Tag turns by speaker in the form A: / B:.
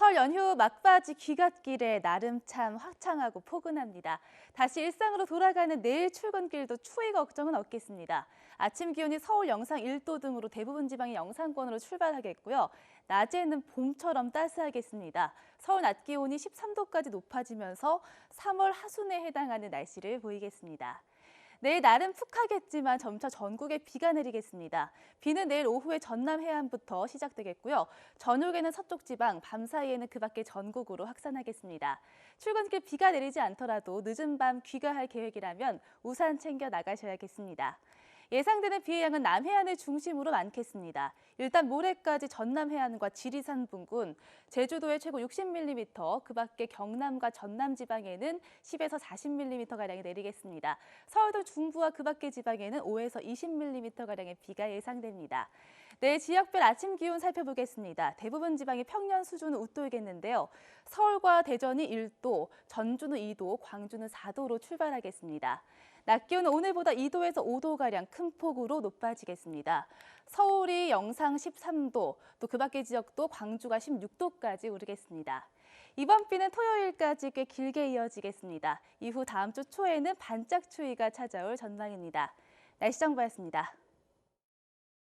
A: 설 연휴 막바지 귀갓길에 나름 참 화창하고 포근합니다. 다시 일상으로 돌아가는 내일 출근길도 추위 걱정은 없겠습니다. 아침 기온이 서울 영상 1도 등으로 대부분 지방이 영상권으로 출발하겠고요. 낮에는 봄처럼 따스하겠습니다. 서울 낮 기온이 13도까지 높아지면서 3월 하순에 해당하는 날씨를 보이겠습니다. 내일 날은 푹하겠지만 점차 전국에 비가 내리겠습니다. 비는 내일 오후에 전남 해안부터 시작되겠고요. 저녁에는 서쪽 지방, 밤 사이에는 그 밖에 전국으로 확산하겠습니다. 출근길 비가 내리지 않더라도 늦은 밤 귀가할 계획이라면 우산 챙겨 나가셔야겠습니다. 예상되는 비의 양은 남해안을 중심으로 많겠습니다. 일단 모레까지 전남 해안과 지리산 분군, 제주도에 최고 60mm, 그 밖에 경남과 전남 지방에는 10에서 40mm가량이 내리겠습니다. 서울 등 중부와 그 밖의 지방에는 5에서 20mm가량의 비가 예상됩니다. 내 지역별 아침 기온 살펴보겠습니다. 대부분 지방이 평년 수준을 웃돌겠는데요. 서울과 대전이 1도, 전주는 2도, 광주는 4도로 출발하겠습니다. 낮 기온은 오늘보다 2도에서 5도가량 큰 폭으로 높아지겠습니다. 서울이 영상 13도, 또 그 밖의 지역도 광주가 16도까지 오르겠습니다. 이번 비는 토요일까지 꽤 길게 이어지겠습니다. 이후 다음 주 초에는 반짝 추위가 찾아올 전망입니다. 날씨 정보였습니다.